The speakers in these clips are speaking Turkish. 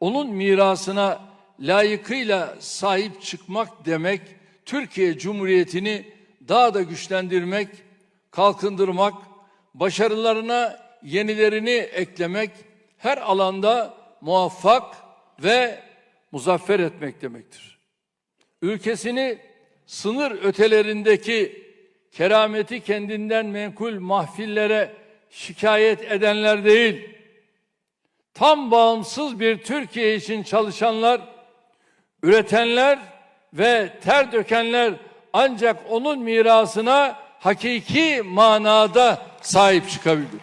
Onun mirasına layıkıyla sahip çıkmak demek, Türkiye Cumhuriyeti'ni daha da güçlendirmek, kalkındırmak, başarılarına yenilerini eklemek, her alanda muvaffak ve muzaffer etmek demektir. Ülkesini sınır ötelerindeki kerameti kendinden menkul mahfillere şikayet edenler değil, tam bağımsız bir Türkiye için çalışanlar, üretenler ve ter dökenler ancak onun mirasına hakiki manada sahip çıkabilir.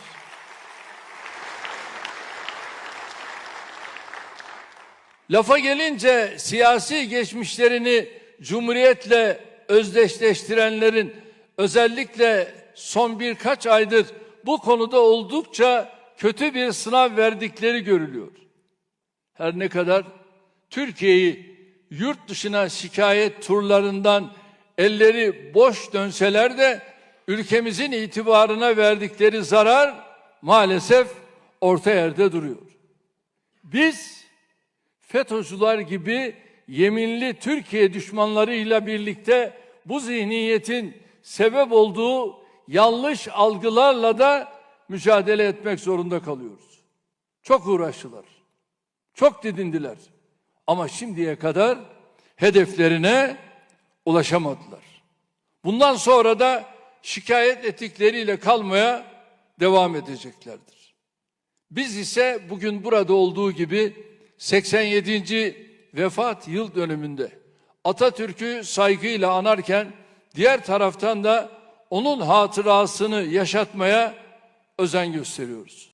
Lafa gelince siyasi geçmişlerini cumhuriyetle özdeşleştirenlerin özellikle son birkaç aydır bu konuda oldukça kötü bir sınav verdikleri görülüyor. Her ne kadar Türkiye'yi yurt dışına şikayet turlarından elleri boş dönseler de ülkemizin itibarına verdikleri zarar maalesef orta yerde duruyor. Biz FETÖ'cüler gibi yeminli Türkiye düşmanlarıyla birlikte bu zihniyetin sebep olduğu yanlış algılarla da mücadele etmek zorunda kalıyoruz. Çok uğraştılar. Çok didindiler. Ama şimdiye kadar hedeflerine ulaşamadılar. Bundan sonra da şikayet ettikleriyle kalmaya devam edeceklerdir. Biz ise bugün burada olduğu gibi 87. vefat yıl dönümünde Atatürk'ü saygıyla anarken diğer taraftan da onun hatırasını yaşatmaya özen gösteriyoruz.